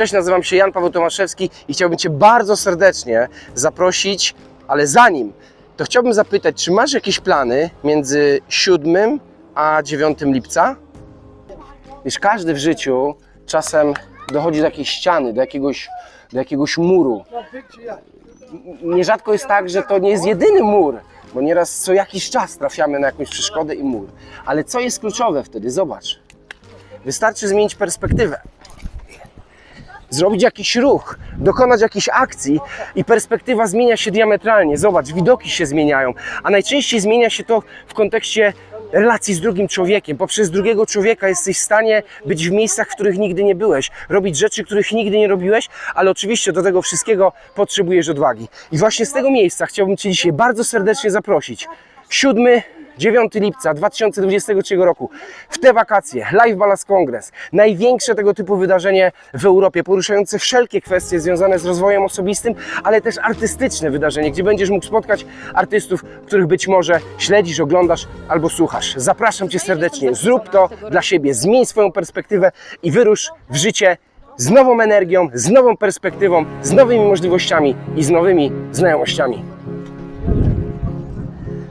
Cześć, nazywam się Jan Paweł Tomaszewski i chciałbym Cię bardzo serdecznie zaprosić, ale zanim, to chciałbym zapytać, czy masz jakieś plany między 7 a 9 lipca? Wiesz, każdy w życiu czasem dochodzi do jakiejś ściany, do jakiegoś, do jakiegoś muru. Nierzadko jest tak, że to nie jest jedyny mur, bo nieraz co jakiś czas trafiamy na jakąś przeszkodę i mur. Ale co jest kluczowe wtedy? Zobacz. Wystarczy zmienić perspektywę. Zrobić jakiś ruch, dokonać jakiejś akcji i perspektywa zmienia się diametralnie. Zobacz, widoki się zmieniają, a najczęściej zmienia się to w kontekście relacji z drugim człowiekiem. Poprzez drugiego człowieka jesteś w stanie być w miejscach, w których nigdy nie byłeś, robić rzeczy, których nigdy nie robiłeś, ale oczywiście do tego wszystkiego potrzebujesz odwagi. I właśnie z tego miejsca chciałbym Cię dzisiaj bardzo serdecznie zaprosić. 7 9 lipca 2023 roku. W te wakacje Live Balance Congress, największe tego typu wydarzenie w Europie, poruszające wszelkie kwestie związane z rozwojem osobistym, ale też artystyczne wydarzenie, gdzie będziesz mógł spotkać artystów, których być może śledzisz, oglądasz albo słuchasz. Zapraszam Cię serdecznie, zrób to dla siebie, zmień swoją perspektywę i wyrusz w życie z nową energią, z nową perspektywą, z nowymi możliwościami i z nowymi znajomościami.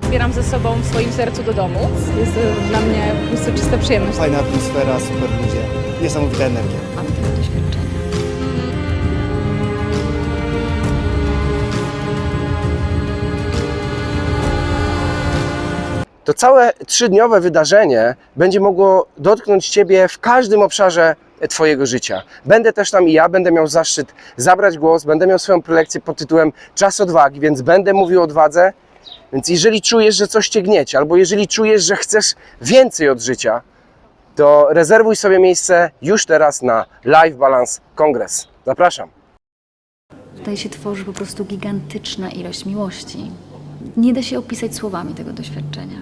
Zbieram ze sobą w swoim sercu do domu. Jest to dla mnie po prostu czysta przyjemność. Fajna atmosfera, super ludzie, niesamowita energia. Mam tego doświadczenia. to całe trzydniowe wydarzenie będzie mogło dotknąć Ciebie w każdym obszarze Twojego życia. Będę też tam i ja, będę miał zaszczyt zabrać głos, będę miał swoją prelekcję pod tytułem Czas odwagi, więc będę mówił o odwadze. Więc jeżeli czujesz, że coś Cię gniecie, albo jeżeli czujesz, że chcesz więcej od życia, to rezerwuj sobie miejsce już teraz na Live Balance Kongres. Zapraszam. Tutaj się tworzy po prostu gigantyczna ilość miłości. Nie da się opisać słowami tego doświadczenia.